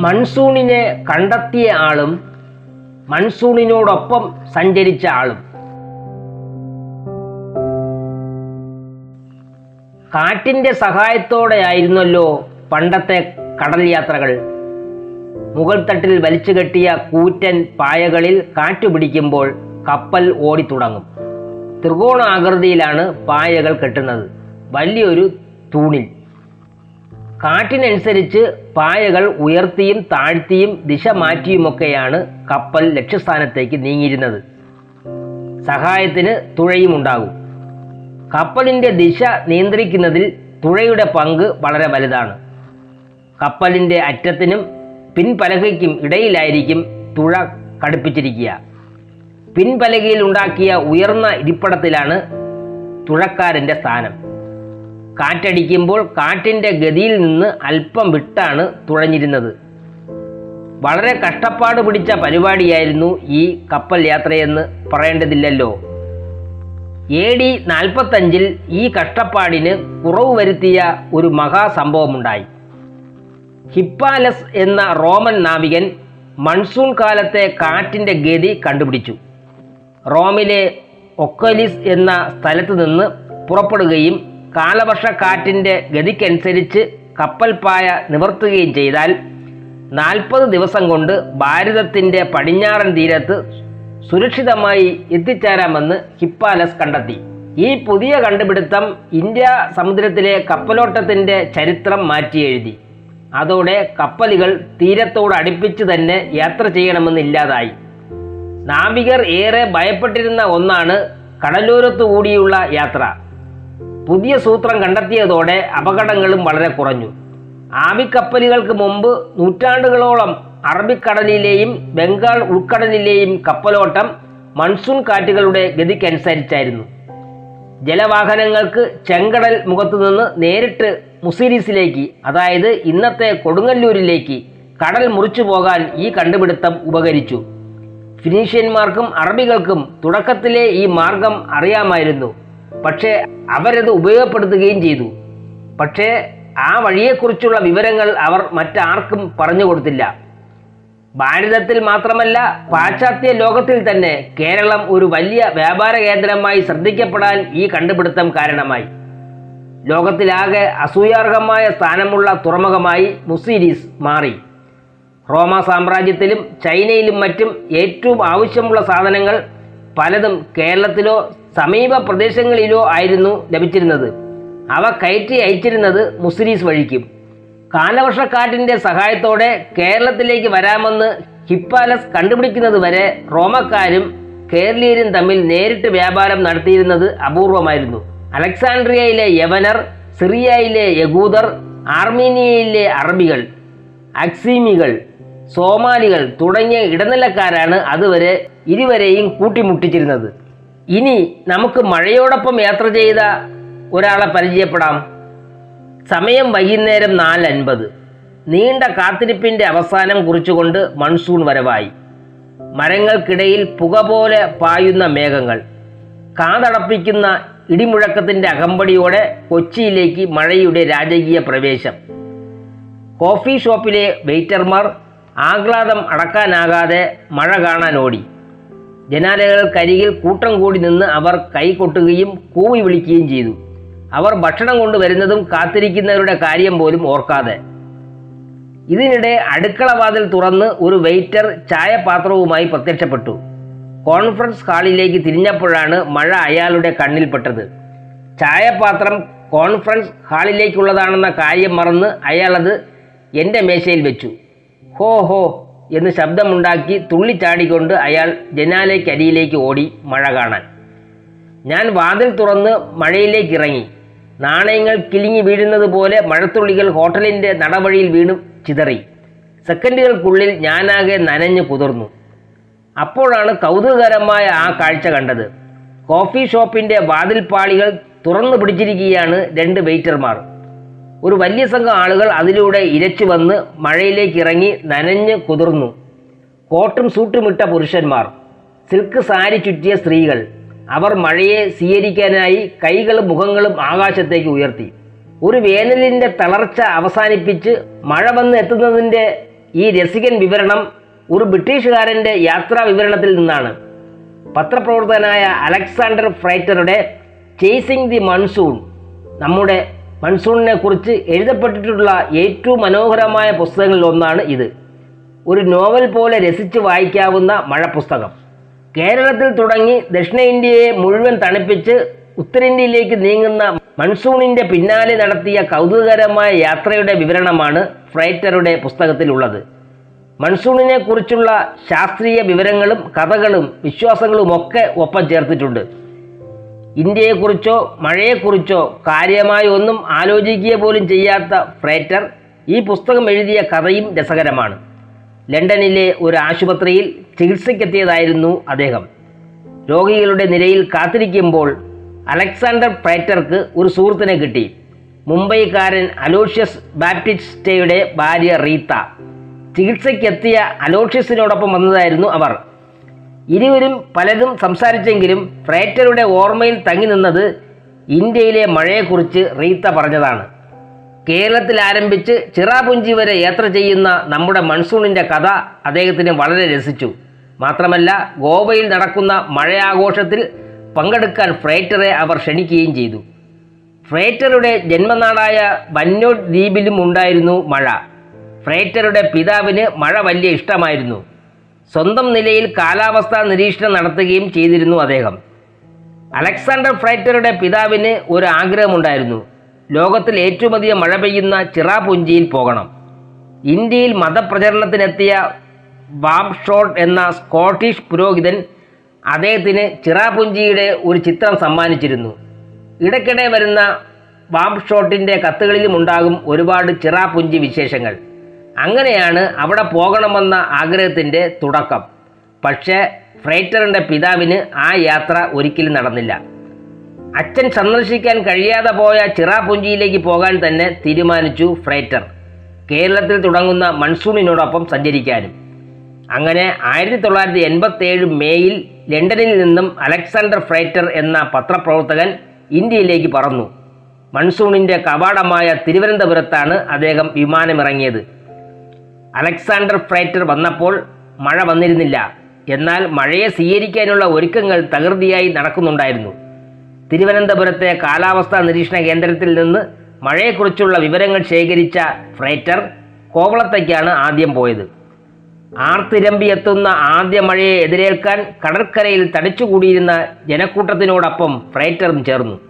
മൺസൂണിനെ കണ്ടെത്തിയ ആളും മൺസൂണിനോടൊപ്പം സഞ്ചരിച്ച ആളും. കാറ്റിന്റെ സഹായത്തോടെയായിരുന്നല്ലോ പണ്ടത്തെ കടൽ യാത്രകൾ മുകൾ തട്ടിൽ വലിച്ചു കെട്ടിയ കൂറ്റൻ പായകളിൽ കാറ്റു പിടിക്കുമ്പോൾ കപ്പൽ ഓടിത്തുടങ്ങും. ത്രികോണാകൃതിയിലാണ് പായകൾ കെട്ടുന്നത്. വലിയൊരു തൂണിൽ. കാറ്റിനനുസരിച്ച് പായകൾ ഉയർത്തിയും താഴ്ത്തിയും ദിശ മാറ്റിയുമൊക്കെയാണ് കപ്പൽ ലക്ഷ്യസ്ഥാനത്തേക്ക് നീങ്ങിയിരുന്നത്. സഹായത്തിന് തുഴയും ഉണ്ടാകും. കപ്പലിന്റെ ദിശ നിയന്ത്രിക്കുന്നതിൽ തുഴയുടെ പങ്ക് വളരെ വലുതാണ്. കപ്പലിന്റെ അറ്റത്തിനും പിൻപലകയ്ക്കും ഇടയിലായിരിക്കും തുഴ കടുപ്പിച്ചിരിക്കുക. പിൻപലകയിൽ ഉണ്ടാക്കിയ ഉയർന്ന ഇരിപ്പടത്തിലാണ് തുഴക്കാരന്റെ സ്ഥാനം. കാറ്റടിക്കുമ്പോൾ കാറ്റിന്റെ ഗതിയിൽ നിന്ന് അല്പം വിട്ടാണ് തുഴഞ്ഞിരുന്നത്. വളരെ കഷ്ടപ്പാട് പിടിച്ച പരിപാടിയായിരുന്നു ഈ കപ്പൽ യാത്രയെന്ന് പറയേണ്ടതില്ലല്ലോ. എ ഡി നാൽപ്പത്തഞ്ചിൽ ഈ കഷ്ടപ്പാടിന് കുറവ് വരുത്തിയ ഒരു മഹാസംഭവമുണ്ടായി. ഹിപ്പാലസ് എന്ന റോമൻ നാവികൻ മൺസൂൺ കാലത്തെ കാറ്റിന്റെ ഗതി കണ്ടുപിടിച്ചു. റോമിലെ ഒക്കലിസ് എന്ന സ്ഥലത്ത് നിന്ന് പുറപ്പെടുകയും കാലവർഷക്കാറ്റിന്റെ ഗതിക്കനുസരിച്ച് കപ്പൽപ്പായ പായ നിവർത്തുകയും ചെയ്താൽ നാൽപ്പത് ദിവസം കൊണ്ട് ഭാരതത്തിന്റെ പടിഞ്ഞാറൻ തീരത്ത് സുരക്ഷിതമായി എത്തിച്ചേരാമെന്ന് ഹിപ്പാലസ് കണ്ടെത്തി. ഈ പുതിയ കണ്ടുപിടുത്തം ഇന്ത്യ സമുദ്രത്തിലെ കപ്പലോട്ടത്തിന്റെ ചരിത്രം മാറ്റിയെഴുതി. അതോടെ കപ്പലുകൾ തീരത്തോട് അടുപ്പിച്ച് തന്നെ യാത്ര ചെയ്യണമെന്നില്ലാതായി നാവികർ ഏറെ ഭയപ്പെട്ടിരുന്ന ഒന്നാണ് കടലോരത്തു കൂടിയുള്ള യാത്ര. പുതിയ സൂത്രം കണ്ടെത്തിയതോടെ അപകടങ്ങളും വളരെ കുറഞ്ഞു. ആവിക്കപ്പലുകൾക്ക് മുമ്പ് നൂറ്റാണ്ടുകളോളം അറബിക്കടലിലെയും ബംഗാൾ ഉൾക്കടലിലെയും കപ്പലോട്ടം മൺസൂൺ കാറ്റുകളുടെ ഗതിക്കനുസരിച്ചായിരുന്നു. ജലവാഹനങ്ങൾക്ക് ചെങ്കടൽ മുഖത്തുനിന്ന് നേരിട്ട് മുസിരീസിലേക്ക് അതായത് ഇന്നത്തെ കൊടുങ്ങല്ലൂരിലേക്ക് കടൽ മുറിച്ചു പോകാൻ ഈ കണ്ടുപിടുത്തം ഉപകരിച്ചു. ഫിനീഷ്യന്മാർക്കും അറബികൾക്കും തുടക്കത്തിലെ ഈ മാർഗം അറിയാമായിരുന്നു. പക്ഷേ അവരത് ഉപയോഗപ്പെടുത്തുകയും ചെയ്തു. പക്ഷേ ആ വഴിയെക്കുറിച്ചുള്ള വിവരങ്ങൾ അവർ മറ്റാർക്കും പറഞ്ഞു കൊടുത്തില്ല. ഭാരതത്തിൽ മാത്രമല്ല പാശ്ചാത്യ ലോകത്തിൽ തന്നെ കേരളം ഒരു വലിയ വ്യാപാര കേന്ദ്രമായി ശ്രദ്ധിക്കപ്പെടാൻ ഈ കണ്ടുപിടുത്തം കാരണമായി. ലോകത്തിലാകെ അസൂയാർഹമായ സ്ഥാനമുള്ള തുറമുഖമായി മുസീരീസ് മാറി. റോമ സാമ്രാജ്യത്തിലും ചൈനയിലും മറ്റും ഏറ്റവും ആവശ്യമുള്ള സാധനങ്ങൾ പലതും കേരളത്തിലോ സമീപ പ്രദേശങ്ങളിലോ ആയിരുന്നു ലഭിച്ചിരുന്നത്. അവ കയറ്റി അയച്ചിരുന്നത് മുസ്ലിസ് വഴിക്കും. കാലവർഷക്കാറ്റിന്റെ സഹായത്തോടെ കേരളത്തിലേക്ക് വരാമെന്ന് ഹിപ്പാലസ് കണ്ടുപിടിക്കുന്നത് വരെ റോമക്കാരും കേരളീയരും തമ്മിൽ നേരിട്ട് വ്യാപാരം നടത്തിയിരുന്നത് അപൂർവമായിരുന്നു. അലക്സാണ്ട്രിയയിലെ യവനർ സിറിയയിലെ യഗൂദർ ആർമീനിയയിലെ അറബികൾ അക്സീമികൾ സോമാലികൾ തുടങ്ങിയ ഇടനിലക്കാരാണ് അതുവരെ ഇരുവരെയും കൂട്ടിമുട്ടിച്ചിരുന്നത്. ഇനി നമുക്ക് മഴയോടൊപ്പം യാത്ര ചെയ്ത ഒരാളെ പരിചയപ്പെടാം. സമയം വൈകുന്നേരം നാല് അൻപത് നീണ്ട കാത്തിരിപ്പിന്റെ അവസാനം കുറിച്ചുകൊണ്ട് മൺസൂൺ വരവായി. മരങ്ങൾക്കിടയിൽ പുക പോലെ പായുന്ന മേഘങ്ങൾ. കാതടപ്പിക്കുന്ന ഇടിമുഴക്കത്തിന്റെ അകമ്പടിയോടെ കൊച്ചിയിലേക്ക് മഴയുടെ രാജകീയ പ്രവേശം. കോഫി ഷോപ്പിലെ വെയിറ്റർമാർ ആഹ്ലാദം അടക്കാനാകാതെ മഴ കാണാൻ ഓടി. ജനാലകൾക്കരികിൽ കൂട്ടം കൂടി നിന്ന് അവർ കൈകൊട്ടുകയും കൂവി വിളിക്കുകയും ചെയ്തു. അവർ ഭക്ഷണം കൊണ്ടുവരുന്നതും കാത്തിരിക്കുന്നവരുടെ കാര്യം പോലും ഓർക്കാതെ. ഇതിനിടെ അടുക്കളവാതിൽ തുറന്ന് ഒരു വെയിറ്റർ ചായപാത്രവുമായി പ്രത്യക്ഷപ്പെട്ടു. കോൺഫറൻസ് ഹാളിലേക്ക് തിരിഞ്ഞപ്പോഴാണ് മഴ അയാളുടെ കണ്ണിൽപ്പെട്ടത് ചായപാത്രം കോൺഫറൻസ് ഹാളിലേക്കുള്ളതാണെന്ന കാര്യം മറന്ന് അയാളത് എന്റെ മേശയിൽ വെച്ചു. ഹോ ഹോ എന്ന് ശബ്ദമുണ്ടാക്കി തുള്ളിച്ചാടിക്കൊണ്ട് അയാൾ ജനാലയ്ക്കരിയിലേക്ക് ഓടി മഴ കാണാൻ. ഞാൻ വാതിൽ തുറന്ന് മഴയിലേക്ക് ഇറങ്ങി. നാണയങ്ങൾ കിളിങ്ങി വീഴുന്നത് പോലെ മഴത്തുള്ളികൾ ഹോട്ടലിന്റെ നടവഴിയിൽ വീണു ചിതറി. സെക്കൻഡുകൾക്കുള്ളിൽ ഞാനാകെ നനഞ്ഞു കുതിർന്നു. അപ്പോഴാണ് കൗതുകകരമായ ആ കാഴ്ച കണ്ടത്. കോഫി ഷോപ്പിന്റെ വാതിൽപ്പാളികൾ തുറന്നു പിടിച്ചിരിക്കുകയാണ് രണ്ട് വെയിറ്റർമാർ. ഒരു വലിയ സംഘം ആളുകൾ അതിലൂടെ ഇരച്ചു വന്ന് മഴയിലേക്ക് ഇറങ്ങി നനഞ്ഞ് കുതിർന്നു. കോട്ടും സൂട്ടുമിട്ട പുരുഷന്മാർ സിൽക്ക് സാരി ചുറ്റിയ സ്ത്രീകൾ അവർ മഴയെ സ്വീകരിക്കാനായി കൈകളും മുഖങ്ങളും ആകാശത്തേക്ക് ഉയർത്തി. ഒരു വേനലിന്റെ തളർച്ച അവസാനിപ്പിച്ച് മഴ വന്ന് എത്തുന്നതിന്റെ ഈ രസികൻ വിവരണം ഒരു ബ്രിട്ടീഷുകാരന്റെ യാത്രാ വിവരണത്തിൽ നിന്നാണ്. പത്രപ്രവർത്തകനായ അലക്സാണ്ടർ ഫ്രൈറ്ററുടെ ചേസിംഗ് ദി മൺസൂൺ നമ്മുടെ മൺസൂണിനെ കുറിച്ച് എഴുതപ്പെട്ടിട്ടുള്ള ഏറ്റവും മനോഹരമായ പുസ്തകങ്ങളിൽ ഒന്നാണ് ഇത്. ഒരു നോവൽ പോലെ രസിച്ച് വായിക്കാവുന്ന മഴ പുസ്തകം കേരളത്തിൽ തുടങ്ങി ദക്ഷിണേന്ത്യയെ മുഴുവൻ തണുപ്പിച്ച് ഉത്തരേന്ത്യയിലേക്ക് നീങ്ങുന്ന മൺസൂണിന്റെ പിന്നാലെ നടത്തിയ കൗതുകകരമായ യാത്രയുടെ വിവരണമാണ് ഫ്രൈറ്ററുടെ പുസ്തകത്തിലുള്ളത്. മൺസൂണിനെ കുറിച്ചുള്ള ശാസ്ത്രീയ വിവരങ്ങളും കഥകളും വിശ്വാസങ്ങളുമൊക്കെ ഒപ്പം ചേർത്തിട്ടുണ്ട്. ഇന്ത്യയെക്കുറിച്ചോ മഴയെക്കുറിച്ചോ കാര്യമായി ഒന്നും ആലോചിക്കുക പോലും ചെയ്യാത്ത ഫ്രേറ്റർ ഈ പുസ്തകം എഴുതിയ കഥയും രസകരമാണ്. ലണ്ടനിലെ ഒരു ആശുപത്രിയിൽ ചികിത്സയ്ക്കെത്തിയതായിരുന്നു അദ്ദേഹം. രോഗികളുടെ നിരയിൽ കാത്തിരിക്കുമ്പോൾ അലക്സാണ്ടർ ഫ്രേറ്റർക്ക് ഒരു സുഹൃത്തിനെ കിട്ടി. മുംബൈക്കാരൻ അലോഷ്യസ് ബാപ്റ്റിസ്റ്റയുടെ ഭാര്യ റീത്ത. ചികിത്സയ്ക്കെത്തിയ അലോഷ്യസിനോടൊപ്പം വന്നതായിരുന്നു അവർ. ഇരുവരും പലതും സംസാരിച്ചെങ്കിലും ഫ്രേറ്ററുടെ ഓർമ്മയിൽ തങ്ങി നിന്നത് ഇന്ത്യയിലെ മഴയെക്കുറിച്ച് റീത്ത പറഞ്ഞതാണ്. കേരളത്തിൽ ആരംഭിച്ച് ചിറാപുഞ്ചി വരെ യാത്ര ചെയ്യുന്ന നമ്മുടെ മൺസൂണിന്റെ കഥ അദ്ദേഹത്തിന് വളരെ രസിച്ചു. മാത്രമല്ല ഗോവയിൽ നടക്കുന്ന മഴയാഘോഷത്തിൽ പങ്കെടുക്കാൻ ഫ്രേറ്ററെ അവർ ക്ഷണിക്കുകയും ചെയ്തു. ഫ്രേറ്ററുടെ ജന്മനാടായ വന്നോട് ദ്വീപിലും ഉണ്ടായിരുന്നു മഴ. ഫ്രേറ്ററുടെ പിതാവിന് മഴ വലിയ ഇഷ്ടമായിരുന്നു. സ്വന്തം നിലയിൽ കാലാവസ്ഥാ നിരീക്ഷണം നടത്തുകയും ചെയ്തിരുന്നു അദ്ദേഹം. അലക്സാണ്ടർ ഫ്രൈറ്ററുടെ പിതാവിന് ഒരു ആഗ്രഹമുണ്ടായിരുന്നു. ലോകത്തിൽ ഏറ്റവും അധികം മഴ പെയ്യുന്ന ചിറാപുഞ്ചിയിൽ പോകണം. ഇന്ത്യയിൽ മതപ്രചരണത്തിനെത്തിയ വാംഷോട്ട് എന്ന സ്കോട്ടിഷ് പുരോഹിതൻ അദ്ദേഹത്തിന് ചിറാപുഞ്ചിയുടെ ഒരു ചിത്രം സമ്മാനിച്ചിരുന്നു. ഇടയ്ക്കിടെ വരുന്ന വാംഷോട്ടിന്റെ കത്തുകളിലും ഉണ്ടാകും ഒരുപാട് ചിറാപുഞ്ചി വിശേഷങ്ങൾ. അങ്ങനെയാണ് അവിടെ പോകണമെന്ന ആഗ്രഹത്തിന്റെ തുടക്കം. പക്ഷേ ഫ്രൈറ്ററിന്റെ പിതാവിന് ആ യാത്ര ഒരിക്കലും നടന്നില്ല. അച്ഛൻ സന്ദർശിക്കാൻ കഴിയാതെ പോയ ചിറാപുഞ്ചിയിലേക്ക് പോകാൻ തന്നെ തീരുമാനിച്ചു ഫ്രൈറ്റർ. കേരളത്തിൽ തുടങ്ങുന്ന മൺസൂണിനോടൊപ്പം സഞ്ചരിക്കാനും. അങ്ങനെ ആയിരത്തി തൊള്ളായിരത്തി എൺപത്തി ഏഴ് മേയിൽ ലണ്ടനിൽ നിന്നും അലക്സാണ്ടർ ഫ്രൈറ്റർ എന്ന പത്രപ്രവർത്തകൻ ഇന്ത്യയിലേക്ക് പറന്നു. മൺസൂണിന്റെ കവാടമായ തിരുവനന്തപുരത്താണ് അദ്ദേഹം വിമാനമിറങ്ങിയത്. അലക്സാണ്ടർ ഫ്രൈറ്റർ വന്നപ്പോൾ മഴ വന്നിരുന്നില്ല. എന്നാൽ മഴയെ സ്വീകരിക്കാനുള്ള ഒരുക്കങ്ങൾ തകൃതിയായി നടക്കുന്നുണ്ടായിരുന്നു. തിരുവനന്തപുരത്തെ കാലാവസ്ഥാ നിരീക്ഷണ കേന്ദ്രത്തിൽ നിന്ന് മഴയെക്കുറിച്ചുള്ള വിവരങ്ങൾ ശേഖരിച്ച ഫ്രൈറ്റർ കോവളത്തേക്കാണ് ആദ്യം പോയത്. ആർത്തിരമ്പി എത്തുന്ന ആദ്യ മഴയെ എതിരേൽക്കാൻ കടൽക്കരയിൽ തടിച്ചുകൂടിയിരുന്ന ജനക്കൂട്ടത്തിനോടൊപ്പം ഫ്രൈറ്ററും ചേർന്നു.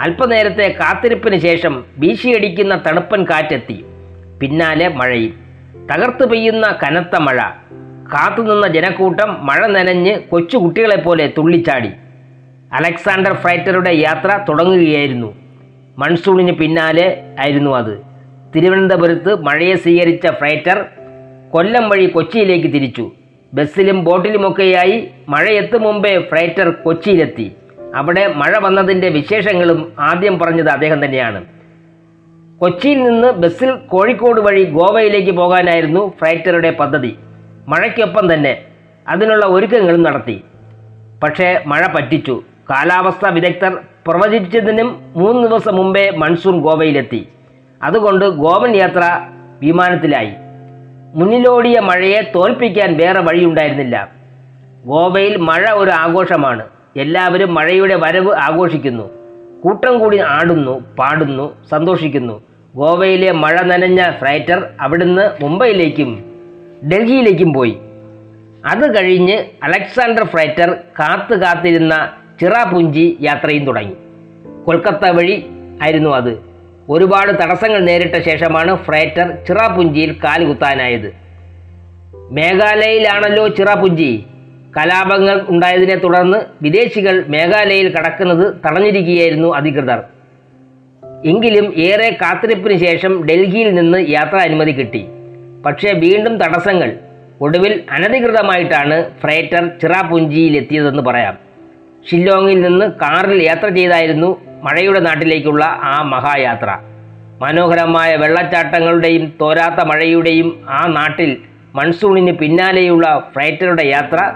അല്പനേരത്തെ കാത്തിരിപ്പിന് ശേഷം വീശിയടിക്കുന്ന തണുപ്പൻ കാറ്റെത്തി. പിന്നാലെ മഴയും. തകർത്ത് പെയ്യുന്ന കനത്ത മഴ. കാത്തുനിന്ന ജനക്കൂട്ടം മഴ നനഞ്ഞ് കൊച്ചുകുട്ടികളെപ്പോലെ തുള്ളിച്ചാടി. അലക്സാണ്ടർ ഫ്രൈറ്ററുടെ യാത്ര തുടങ്ങുകയായിരുന്നു. മൺസൂണിന് പിന്നാലെ ആയിരുന്നു അത്. തിരുവനന്തപുരത്ത് മഴയെ സ്വീകരിച്ച ഫ്രൈറ്റർ കൊല്ലം വഴി കൊച്ചിയിലേക്ക് തിരിച്ചു. ബസ്സിലും ബോട്ടിലുമൊക്കെയായി മഴയെത്തും മുമ്പേ ഫ്രൈറ്റർ കൊച്ചിയിലെത്തി. അവിടെ മഴ വന്നതിന്റെ വിശേഷങ്ങളും ആദ്യം പറഞ്ഞത് അദ്ദേഹം തന്നെയാണ്. കൊച്ചിയിൽ നിന്ന് ബസ്സിൽ കോഴിക്കോട് വഴി ഗോവയിലേക്ക് പോകാനായിരുന്നു ഫ്രൈറ്ററുടെ പദ്ധതി. മഴയ്ക്കൊപ്പം തന്നെ അതിനുള്ള ഒരുക്കങ്ങളും നടത്തി. പക്ഷേ മഴ പറ്റിച്ചു. കാലാവസ്ഥാ വിദഗ്ധർ പ്രവചിച്ചതിനും മൂന്ന് ദിവസം മുമ്പേ മൺസൂൺ ഗോവയിലെത്തി. അതുകൊണ്ട് ഗോവൻ യാത്ര വിമാനത്തിലായി. മുന്നിലോടിയ മഴയെ തോൽപ്പിക്കാൻ വേറെ വഴിയുണ്ടായിരുന്നില്ല. ഗോവയിൽ മഴ ഒരു ആഘോഷമാണ്. എല്ലാവരും മഴയുടെ വരവ് ആഘോഷിക്കുന്നു. കൂട്ടം കൂടി ആടുന്നു പാടുന്നു സന്തോഷിക്കുന്നു. ഗോവയിലെ മഴ നനഞ്ഞ ഫ്രൈറ്റർ അവിടുന്ന് മുംബൈയിലേക്കും ഡൽഹിയിലേക്കും പോയി. അത് കഴിഞ്ഞ് അലക്സാണ്ടർ ഫ്രൈറ്റർ കാത്തു കാത്തിരുന്ന ചിറാപുഞ്ചി യാത്രയും തുടങ്ങി. കൊൽക്കത്ത വഴി ആയിരുന്നു അത്. ഒരുപാട് തടസ്സങ്ങൾ നേരിട്ട ശേഷമാണ് ഫ്രൈറ്റർ ചിറാപുഞ്ചിയിൽ കാലുകുത്താനായത്. മേഘാലയയിലാണല്ലോ ചിറാപുഞ്ചി. കലാപങ്ങൾ ഉണ്ടായതിനെ തുടർന്ന് വിദേശികൾ മേഘാലയയിൽ കടക്കുന്നത് തടഞ്ഞിരിക്കുകയായിരുന്നു അധികൃതർ. എങ്കിലും ഏറെ കാത്തിരിപ്പിന് ശേഷം ഡൽഹിയിൽ നിന്ന് യാത്രാ അനുമതി കിട്ടി. പക്ഷേ വീണ്ടും തടസ്സങ്ങൾ. ഒടുവിൽ അനധികൃതമായിട്ടാണ് ഫ്രൈറ്റർ ചിറാപുഞ്ചിയിലെത്തിയതെന്ന് പറയാം. ഷില്ലോങ്ങിൽ നിന്ന് കാറിൽ യാത്ര ചെയ്തായിരുന്നു മഴയുടെ നാട്ടിലേക്കുള്ള ആ മഹായാത്ര. മനോഹരമായ വെള്ളച്ചാട്ടങ്ങളുടെയും തോരാത്ത മഴയുടെയും ആ നാട്ടിൽ മൺസൂണിന് പിന്നാലെയുള്ള ഫ്രൈറ്ററുടെ യാത്ര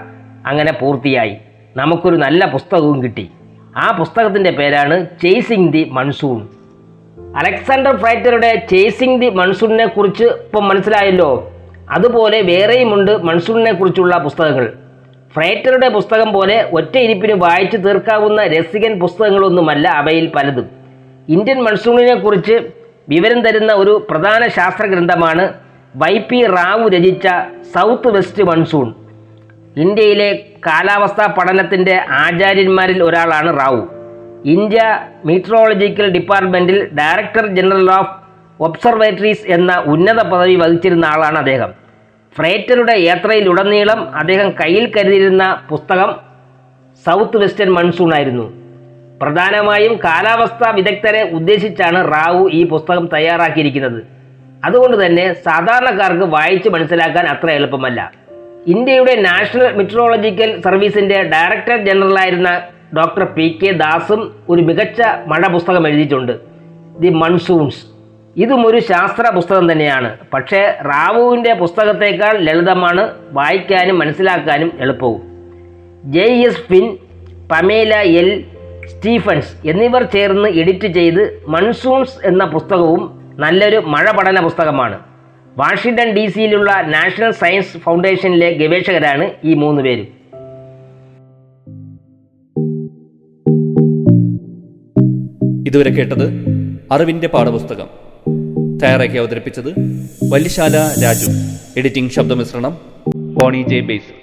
അങ്ങനെ പൂർത്തിയായി. നമുക്കൊരു നല്ല പുസ്തകവും കിട്ടി. ആ പുസ്തകത്തിന്റെ പേരാണ് ചേസിങ് ദി മൺസൂൺ. അലക്സാണ്ടർ ഫ്രൈറ്ററുടെ ചേസിങ് ദി മൺസൂണിനെ കുറിച്ച് ഇപ്പം മനസ്സിലായല്ലോ. അതുപോലെ വേറെയുമുണ്ട് മൺസൂണിനെ കുറിച്ചുള്ള പുസ്തകങ്ങൾ. ഫ്രൈറ്ററുടെ പുസ്തകം പോലെ ഒറ്റ ഇരിപ്പിന് വായിച്ചു തീർക്കാവുന്ന രസികൻ പുസ്തകങ്ങളൊന്നുമല്ല അവയിൽ പലതും. ഇന്ത്യൻ മൺസൂണിനെ കുറിച്ച് വിവരം തരുന്ന ഒരു പ്രധാന ശാസ്ത്ര ഗ്രന്ഥമാണ് വൈ പി റാവു രചിച്ച സൗത്ത് വെസ്റ്റ് മൺസൂൺ. ഇന്ത്യയിലെ കാലാവസ്ഥാ പഠനത്തിന്റെ ആചാര്യന്മാരിൽ ഒരാളാണ് റാവു. ഇന്ത്യ മീറ്ററോളജിക്കൽ ഡിപ്പാർട്ട്മെന്റിൽ ഡയറക്ടർ ജനറൽ ഓഫ് ഒബ്സർവേറ്ററീസ് എന്ന ഉന്നത പദവി വഹിച്ചിരുന്ന ആളാണ് അദ്ദേഹം. ഫ്രേറ്ററുടെ യാത്രയിലുടനീളം അദ്ദേഹം കയ്യിൽ കരുതിയിരുന്ന പുസ്തകം സൗത്ത് വെസ്റ്റേൺ മൺസൂൺ ആയിരുന്നു. പ്രധാനമായും കാലാവസ്ഥാ വിദഗ്ധരെ ഉദ്ദേശിച്ചാണ് റാവു ഈ പുസ്തകം തയ്യാറാക്കിയിരിക്കുന്നത്. അതുകൊണ്ട് തന്നെ സാധാരണക്കാർക്ക് വായിച്ച് മനസ്സിലാക്കാൻ അത്ര എളുപ്പമല്ല. ഇന്ത്യയുടെ നാഷണൽ മെട്രോളജിക്കൽ സർവീസിന്റെ ഡയറക്ടർ ജനറലായിരുന്ന ഡോക്ടർ പി കെ ദാസും ഒരു മികച്ച മഴ പുസ്തകം എഴുതിയിട്ടുണ്ട്. The monsoons. ഇതും ഒരു ശാസ്ത്ര പുസ്തകം തന്നെയാണ്. പക്ഷേ റാവുവിന്റെ പുസ്തകത്തേക്കാൾ ലളിതമാണ് വായിക്കാനും മനസ്സിലാക്കാനും എളുപ്പവും. J S Fein Pamela L Stephens എന്നിവർ ചേർന്ന് എഡിറ്റ് ചെയ്ത് മൺസൂൺസ് എന്ന പുസ്തകവും നല്ലൊരു മഴ പഠന പുസ്തകമാണ്. വാഷിങ്ടൺ ഡി സിയിലുള്ള നാഷണൽ സയൻസ് ഫൗണ്ടേഷനിലെ ഗവേഷകരാണ് ഈ മൂന്ന് പേരും. ഇതുവരെ കേട്ടത് അറിവിന്റെ പാഠപുസ്തകം. തയ്യാറാക്കി അവതരിപ്പിച്ചത് വല്യശാല രാജു. എഡിറ്റിംഗ് ശബ്ദമിശ്രണം കോണി ജെ ബേസ്